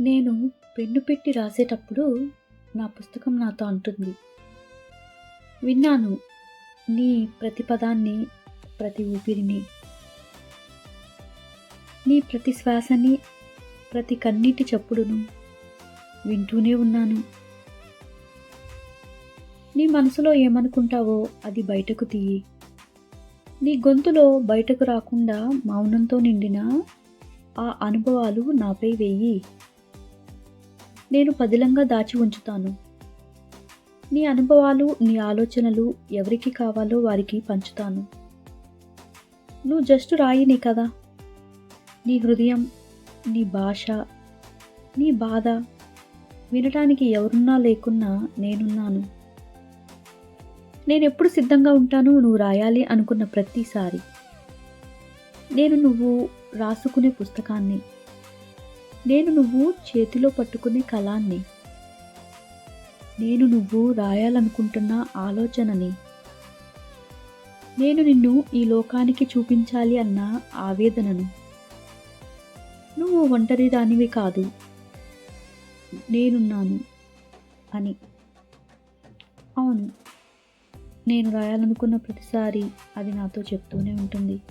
నేను పెన్ను పెట్టి రాసేటప్పుడు నా పుస్తకం నాతో అంటుంది. విన్నాను నీ ప్రతి పదాన్ని ప్రతి ఊపిరిని నీ ప్రతి శ్వాసని ప్రతి కన్నీటి చప్పుడును వింటూనే ఉన్నాను. నీ మనసులో ఏమనుకుంటావో అది బయటకు తీయి. నీ గొంతులో బయటకు రాకుండా మౌనంతో నిండిన ఆ అనుభవాలు నాపై వెయ్యి నేను పదిలంగా దాచి ఉంచుతాను. నీ అనుభవాలు నీ ఆలోచనలు ఎవరికి కావాలో వారికి పంచుతాను. నువ్వు జస్ట్ రాయిని కదా. నీ హృదయం నీ భాష నీ బాధ వినటానికి ఎవరున్నా లేకున్నా నేనున్నాను. నేను ఎప్పుడు సిద్ధంగా ఉంటాను నువ్వు రాయాలి అనుకున్న ప్రతిసారి. నేను నువ్వు రాసుకునే పుస్తకాన్ని నేను నువ్వు చేతిలో పట్టుకునే కళాన్ని. నేను నువ్వు రాయాలనుకుంటున్న ఆలోచనని. నేను నిన్ను ఈ లోకానికి చూపించాలి అన్న ఆవేదనను. నువ్వు ఒంటరి దానివి కాదు. నేనున్నాను అని. అవును. నేను రాయాలనుకున్న ప్రతిసారి అది నాతో చెప్తూనే ఉంటుంది.